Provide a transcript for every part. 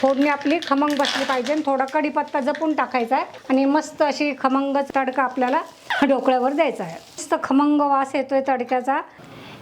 फोडणी आपली खमंग बसली पाहिजे आणि थोडा कढीपत्ता जपून टाकायचा आहे. आणि मस्त अशी खमंग तडका आपल्याला ढोकळ्यावर द्यायचा आहे. मस्त खमंग वास येतोय तडक्याचा.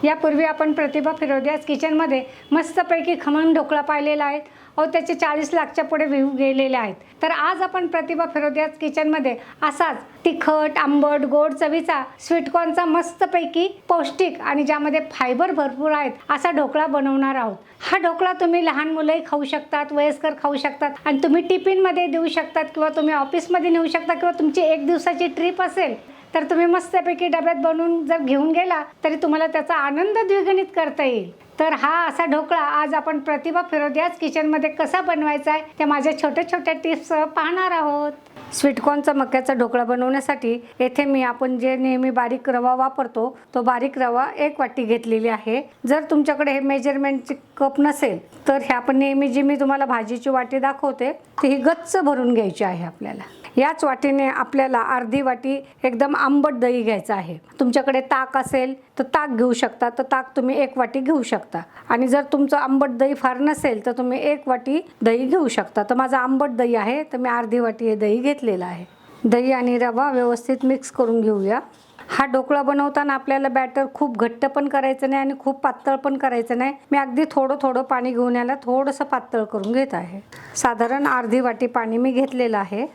यापूर्वी आपण प्रतिभा फिरोदियास किचनमध्ये मस्तपैकी खमंग ढोकळा पाहिलेला आहे. अहो त्याचे चाळीस लाखच्या पुढे व्ह्यू गेलेले आहेत. तर आज आपण प्रतिभा फिरोदियाज किचनमध्ये असाच तिखट आंबट गोड चवीचा स्वीटकॉर्नचा मस्तपैकी पौष्टिक आणि ज्यामध्ये फायबर भरपूर आहेत असा ढोकळा बनवणार आहोत. हा ढोकळा तुम्ही लहान मुलंही खाऊ शकतात वयस्कर खाऊ शकतात आणि तुम्ही टिफिनमध्ये देऊ शकतात किंवा तुम्ही ऑफिसमध्ये नेऊ शकता किंवा तुमची एक दिवसाची ट्रिप असेल तर तुम्ही मस्तपैकी डब्यात बनवून जर घेऊन गेला तरी तुम्हाला त्याचा आनंद द्विगणित करता येईल. तर हा असा ढोकळा आज आपण प्रतिभा फिरोदियाज किचनमध्ये कसा बनवायचा आहे त्या माझ्या छोट्या छोट्या टिप्स पाहणार आहोत. स्वीटकॉर्नचा मक्याचा ढोकळा बनवण्यासाठी येथे मी आपण जे नेहमी बारीक रवा वापरतो तो बारीक रवा एक वाटी घेतलेली आहे. जर तुमच्याकडे हे मेजरमेंटचे कप नसेल तर हे आपण नेहमी जी मी तुम्हाला भाजीची वाटी दाखवते ती ही गच्च भरून घ्यायची आहे आपल्याला. याच वाटीने आपल्याला अर्धी वाटी एकदम आंबट दही घ्यायचं आहे. तुमच्याकडे ताक असेल तर ताक घेऊ शकता तर ताक तुम्ही एक वाटी घेऊ शकता. आणि जर तुमचं आंबट दही फार नसेल तर तुम्ही एक वाटी दही घेऊ शकता. तर माझं आंबट दही आहे तर मी अर्धी वाटी हे दही घेतलेलं आहे. दही आणि रवा व्यवस्थित मिक्स करून घेऊया. हा ढोकळा बनवताना आपल्याला बॅटर खूप घट्ट पण करायचं नाही आणि खूप पातळ पण करायचं नाही. मी अगदी थोडं थोडं पाणी घेऊन याला थोडंसं पातळ करून घेत आहे. साधारण अर्धी वाटी पाणी मी घेतलेलं आहे.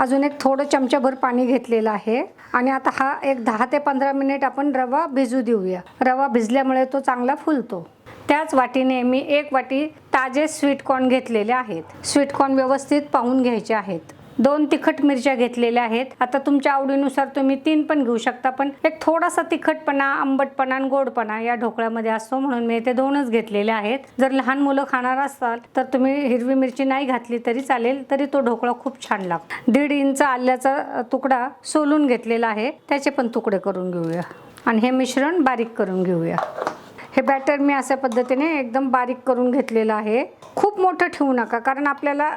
अजून एक थोडं चमचाभर पाणी घेतलेलं आहे. आणि आता हा एक दहा ते पंधरा मिनिट आपण रवा भिजू देऊया. रवा भिजल्यामुळे तो चांगला फुलतो. त्याच वाटीने मी एक वाटी ताजे स्वीटकॉर्न घेतलेले आहेत. स्वीटकॉर्न व्यवस्थित पाहून घ्यायचे आहेत. दोन तिखट मिरच्या घेतलेल्या आहेत. आता तुमच्या आवडीनुसार तुम्ही तीन पण घेऊ शकता पण एक थोडासा तिखटपणा आंबटपणा आणि गोडपणा या ढोकळ्यामध्ये असतो म्हणून मी ते दोनच घेतलेले आहेत. जर लहान मुलं खाणार असाल तर तुम्ही हिरवी मिरची नाही घातली तरी चालेल तरी तो ढोकळा खूप छान लागतो. दीड इंच आल्याचा तुकडा सोलून घेतलेला आहे त्याचे पण तुकडे करून घेऊया. आणि हे मिश्रण बारीक करून घेऊया. हे बॅटर मी अशा पद्धतीने एकदम बारीक करून घेतलेलं आहे. खूप मोठं ठेवू नका कारण आपल्याला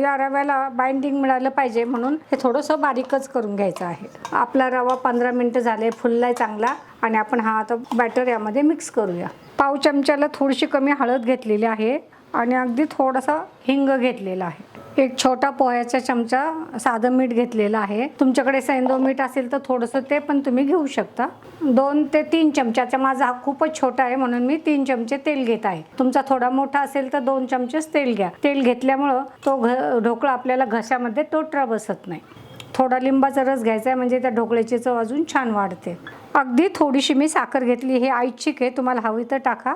या रव्याला बाइंडिंग मिळालं पाहिजे म्हणून हे थोडंसं बारीकच करून घ्यायचं आहे. आपला रवा पंधरा मिनटं झाले फुललाय चांगला आणि आपण हा आता बॅटर यामध्ये मिक्स करूया. पाव चमच्याला थोडीशी कमी हळद घेतलेली आहे आणि अगदी थोडासा हिंग घेतलेला आहे. एक छोटा पोह्याचा चमचा साधं मीठ घेतलेलं आहे. तुमच्याकडे सैंदव मीठ असेल तर थोडंसं ते पण तुम्ही घेऊ शकता. दोन ते तीन चमच्याचा माझा हा खूपच छोटा आहे म्हणून मी तीन चमचे तेल घेत आहे. तुमचा थोडा मोठा असेल तर दोन चमचेच तेल घ्या. तेल घेतल्यामुळं तो घ ढोकळा आपल्याला घशामध्ये तोटरा बसत नाही. थोडा लिंबाचा रस घ्यायचा आहे म्हणजे त्या ढोकळ्याची चव अजून छान वाढते. अगदी थोडीशी मी साखर घेतली हे ऐच्छिक आहे. तुम्हाला हवी तर टाका.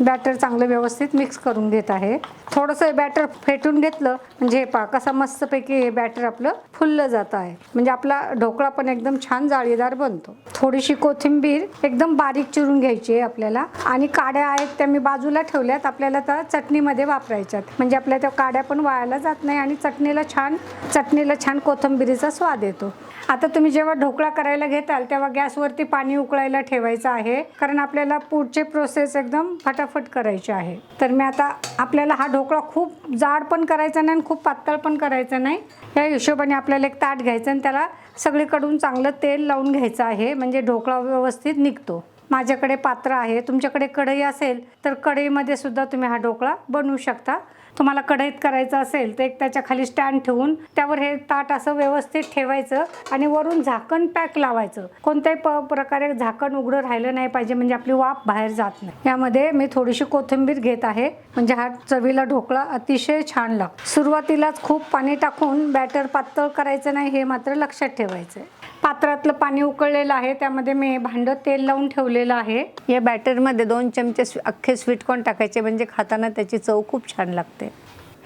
बॅटर चांगलं व्यवस्थित मिक्स करून घेत आहे. थोडंसं बॅटर फेटून घेतलं म्हणजे हे पहा कसा मस्तपैकी हे बॅटर आपलं फुललं जात आहे. म्हणजे आपला ढोकळा पण एकदम छान जाळीदार बनतो. थोडीशी कोथिंबीर एकदम बारीक चिरून घ्यायची आहे आपल्याला. आणि काड्या आहेत त्या मी बाजूला ठेवल्यात. आपल्याला त्या चटणीमध्ये वापरायच्यात. म्हणजे आपल्या त्या काड्या पण वायाला जात नाही आणि चटणीला छान चटणीला छान कोथिंबीरीचा स्वाद येतो. आता तुम्ही जेव्हा ढोकळा करायला घेताल तेव्हा गॅसवरती पाणी उकळायला ठेवायचं आहे. कारण आपल्याला पुढचे प्रोसेस एकदम फटाफट करायचे आहे. तर मी आता आपल्याला हा ढोकळा खूप जाड पण करायचा नाही आणि खूप पातळ पण करायचं नाही. या हिशोबाने आपल्याला एक ताट घ्यायचं आणि त्याला सगळीकडून चांगलं तेल लावून घ्यायचं आहे. म्हणजे ढोकळा व्यवस्थित निघतो. माझ्याकडे पात्र आहे. तुमच्याकडे कढई असेल तर कढईमध्ये सुद्धा तुम्ही हा ढोकळा बनवू शकता. तुम्हाला कढईत करायचं असेल तर एक त्याच्याखाली स्टँड ठेवून त्यावर हे ताट असं व्यवस्थित ठेवायचं आणि वरून झाकण पॅक लावायचं. कोणत्याही प प्रकारे झाकण उघडं राहिलं नाही पाहिजे म्हणजे आपली वाफ बाहेर जात नाही. यामध्ये मी थोडीशी कोथिंबीर घेत आहे म्हणजे हा चवीला ढोकळा अतिशय छान लागतो. सुरुवातीलाच खूप पाणी टाकून बॅटर पातळ करायचं नाही हे मात्र लक्षात ठेवायचं आहे पात्रातलं पाणी उकळलेलं आहे. त्यामध्ये मी भांडं तेल लावून ठेवलेलं आहे. या बॅटरमध्ये दोन चमचे अख्खे स्वीटकॉर्न टाकायचे म्हणजे खाताना त्याची चव खूप छान लागते.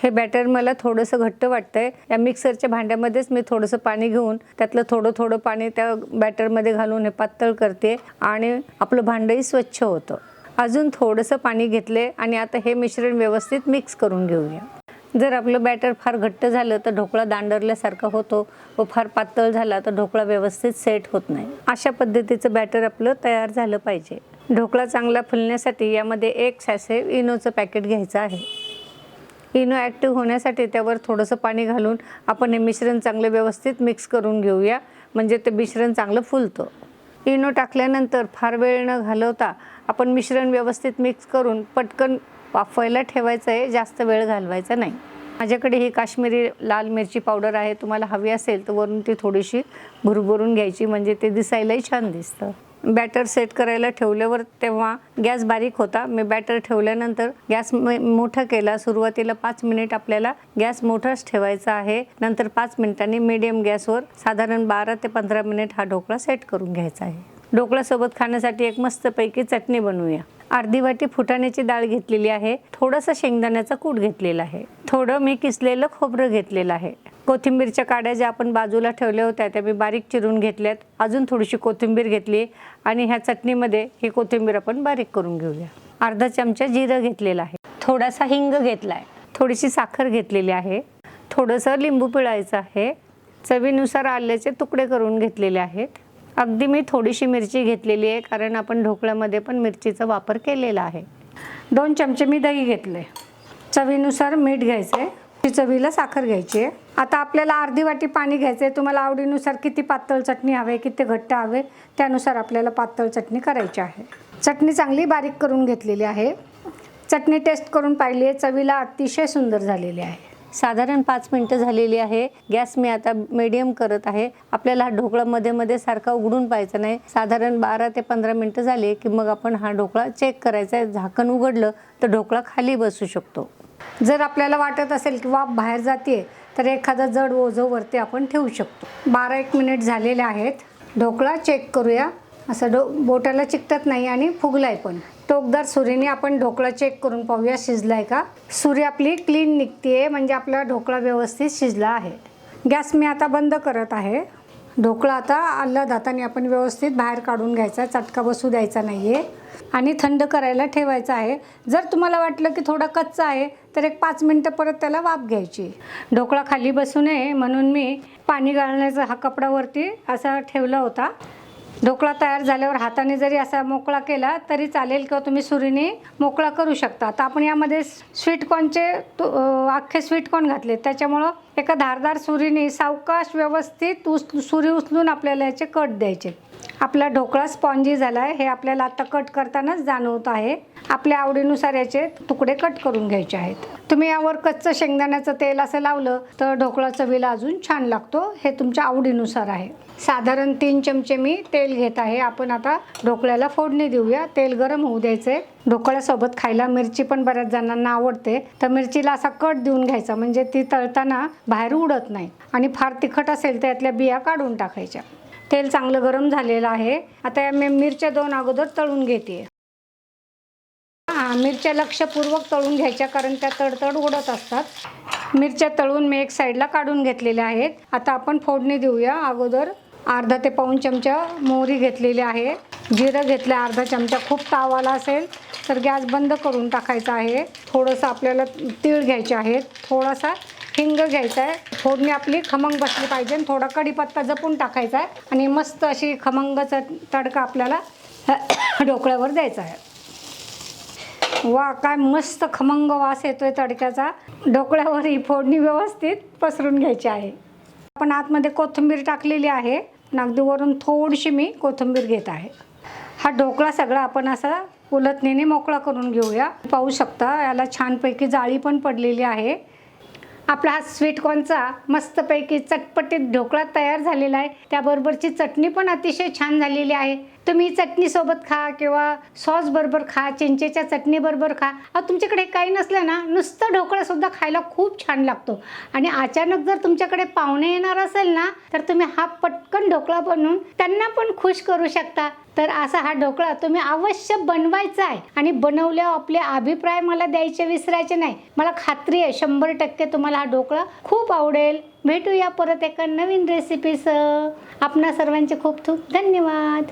हे बॅटर मला थोडंसं घट्ट वाटतंय. या मिक्सरच्या भांड्यामध्येच मी थोडंसं पाणी घेऊन त्यातलं थोडं थोडं पाणी त्या बॅटरमध्ये घालून हे पातळ करते आणि आपलं भांडंही स्वच्छ होतं. अजून थोडंसं पाणी घेतले आणि आता हे मिश्रण व्यवस्थित मिक्स करून घेऊया. जर आपलं बॅटर फार घट्ट झालं तर ढोकळा दांडरल्यासारखा होतो व फार पातळ झाला तर ढोकळा व्यवस्थित सेट होत नाही. अशा पद्धतीचं बॅटर आपलं तयार झालं पाहिजे. ढोकळा चांगला फुलण्यासाठी यामध्ये एक सॅसे इनोचं पॅकेट घ्यायचं आहे. इनो ॲक्टिव्ह होण्यासाठी त्यावर थोडंसं पाणी घालून आपण हे मिश्रण चांगलं व्यवस्थित मिक्स करून घेऊया. म्हणजे ते मिश्रण चांगलं फुलतं. इनो टाकल्यानंतर फार वेळ न घालवता आपण मिश्रण व्यवस्थित मिक्स करून पटकन वाफवायला ठेवायचं आहे जास्त वेळ घालवायचा नाही. माझ्याकडे ही काश्मीरी लाल मिरची पावडर आहे तुम्हाला हवी असेल तर वरून ती थोडीशी भुरभरून घ्यायची म्हणजे ते दिसायलाही छान दिसतं. बॅटर सेट करायला ठेवल्यावर तेव्हा गॅस बारीक होता. मी बॅटर ठेवल्यानंतर गॅस मोठा केला. सुरुवातीला पाच मिनिट आपल्याला गॅस मोठाच ठेवायचा आहे. नंतर पाच मिनिटांनी मीडियम गॅसवर साधारण बारा ते पंधरा मिनिट हा ढोकळा सेट करून घ्यायचा आहे. ढोकळ्यासोबत खाण्यासाठी एक मस्तपैकी चटणी बनवूया. अर्धी वाटी फुटाण्याची डाळ घेतलेली आहे. थोडंसं शेंगदाण्याचा कूट घेतलेला आहे. थोडं मी किसलेलं खोबरं घेतलेलं आहे. कोथिंबीरच्या काड्या ज्या आपण बाजूला ठेवल्या होत्या त्या मी बारीक चिरून घेतल्यात. अजून थोडीशी कोथिंबीर घेतली आणि ह्या चटणीमध्ये ही कोथिंबीर आपण बारीक करून घेऊया. अर्धा चमचा जिरं घेतलेलं आहे. थोडासा हिंग घेतला आहे थोडीशी साखर घेतलेली आहे. थोडंसं लिंबू पिळायचं आहे. चवीनुसार आल्याचे तुकडे करून घेतलेले आहेत. अगदी मी थोडीशी मिरची घेतलेली आहे कारण आपण ढोकळ्यामध्ये पण मिरचीचा वापर केलेला आहे. दोन चमचे मी दही घेतले. चवीनुसार मीठ घ्यायचं. आहे चवीला साखर घ्यायची आहे. आता आपल्याला अर्धी वाटी पाणी घ्यायचं आहे. तुम्हाला आवडीनुसार किती पातळ चटणी हवे किती घट्ट हवे त्यानुसार आपल्याला पातळ चटणी करायची आहे. चटणी चांगली बारीक करून घेतलेली आहे. चटणी टेस्ट करून पाहिली आहे. चवीला अतिशय सुंदर झालेली आहे. साधारण पाच मिनटं झालेली आहे. गॅस मी आता मीडियम करत आहे. आपल्याला हा ढोकळा मध्ये मध्ये सारखा उघडून पाहायचा नाही. साधारण बारा ते पंधरा मिनटं झाली की मग आपण हा ढोकळा चेक करायचा आहे. झाकण उघडलं तर ढोकळा खाली बसू शकतो. जर आपल्याला वाटत असेल की वाफ बाहेर जाते तर एखादा जड ओझं वरती आपण ठेवू शकतो. बारा एक मिनिट झालेले आहेत. ढोकळा चेक करूया. असं डो बोटाला चिकटत नाही आणि फुगलाय पण. टोकदार सुरीने आपण ढोकळा चेक करून पाहूया शिजलाय का? सुरी आपली क्लीन निघते म्हणजे आपला ढोकळा व्यवस्थित शिजला आहे. गॅस मी आता बंद करत आहे. ढोकळा आता आल्ला दाताने आपण व्यवस्थित बाहेर काढून घ्यायचा चटका बसू द्यायचा नाही आहे आणि थंड करायला ठेवायचा आहे. जर तुम्हाला वाटलं की थोडा कच्चा आहे तर एक पाच मिनटं परत त्याला वाफ घ्यायची. ढोकळा खाली बसू नये म्हणून मी पाणी गाळण्याचा हा कपडावरती असा ठेवला होता. ढोकळा तयार झाल्यावर हाताने जरी असा मोकळा केला तरी चालेल किंवा तुम्ही सुरीने मोकळा करू शकता. आता आपण यामध्ये स्वीटकॉर्नचे अख्खे स्वीटकॉर्न घातले. त्याच्यामुळं एका धारदार सुरीने सावकाश व्यवस्थित उच सुरी उचलून आपल्याला याचे कट द्यायचे. आपला ढोकळा स्पॉन्जी झाला आहे हे आपल्याला आता कट करतानाच जाणवत आहे. आपल्या आवडीनुसार याचे तुकडे कट करून घ्यायचे आहेत. तुम्ही यावर कच्चं शेंगदाण्याचं तेल असं लावलं तर ढोकळा चवीला अजून छान लागतो हे तुमच्या आवडीनुसार आहे. साधारण तीन चमचे मी तेल घेत आहे. आपण आता ढोकळ्याला फोडणी देऊया. तेल गरम होऊ द्यायचे. ढोकळ्यासोबत खायला मिरची पण बऱ्याच जणांना आवडते. तर मिरचीला असा कट देऊन घ्यायचा म्हणजे ती तळताना बाहेर उडत नाही. आणि फार तिखट असेल तर यातल्या बिया काढून टाकायच्या. तेल चांगलं गरम झालेलं आहे. आता या मी मिरच्या दोन अगोदर तळून घेते. हा मिरच्या लक्षपूर्वक तळून घ्यायच्या कारण त्या तडतड उडत असतात. मिरच्या तळून मी एक साईडला काढून घेतलेल्या आहेत. आता आपण फोडणी देऊया. अगोदर अर्धा ते पाऊण चमचा मोहरी घेतलेली आहे. जिरं घेतलं अर्धा चमचा. खूप तावाला असेल तर गॅस बंद करून टाकायचा आहे. थोडंसं आपल्याला तीळ घ्यायचे आहेत. थोडासा हिंग घ्यायचा आहे फोडणी आपली खमंग बसली पाहिजे आणि थोडा कढीपत्ता जपून टाकायचा आहे. आणि मस्त अशी खमंगचा तडका आपल्याला ढोकळ्यावर द्यायचा आहे. वा काय मस्त खमंग वास येतोय तडक्याचा. ढोकळ्यावर ही फोडणी व्यवस्थित पसरून घ्यायची आहे. आपण आतमध्ये कोथिंबीर टाकलेली आहे. नागदीवरून अगदी वरून थोडीशी मी कोथिंबीर घेत आहे. हा ढोकळा सगळा आपण असा उलटणीने मोकळा करून घेऊया. पाहू शकता याला छानपैकी जाळी पण पडलेली आहे. आपला हा स्वीटकॉर्नचा मस्तपैकी चटपटीत ढोकळा तयार झालेला आहे. त्याबरोबरची चटणी पण अतिशय छान झालेली आहे. तुम्ही चटणीसोबत खा किंवा सॉस बरोबर खा चिंचेच्या चटणी बरोबर खा. अहो तुमच्याकडे काही नसलं ना नुसतं ढोकळासुद्धा खायला खूप छान लागतो. आणि अचानक जर तुमच्याकडे पाहुणे येणार असेल ना तर तुम्ही हा पटकन ढोकळा बनवून त्यांना पण खुश करू शकता. तर असा हा ढोकळा तुम्ही अवश्य बनवायचा आहे. आणि बनवल्यावर आपले अभिप्राय मला द्यायचे विसरायचे नाही. मला खात्री आहे शंभर टक्के तुम्हाला हा ढोकळा खूप आवडेल. भेटूया परत एका नवीन रेसिपीसह आपणा सर्वांचे खूप खूप धन्यवाद.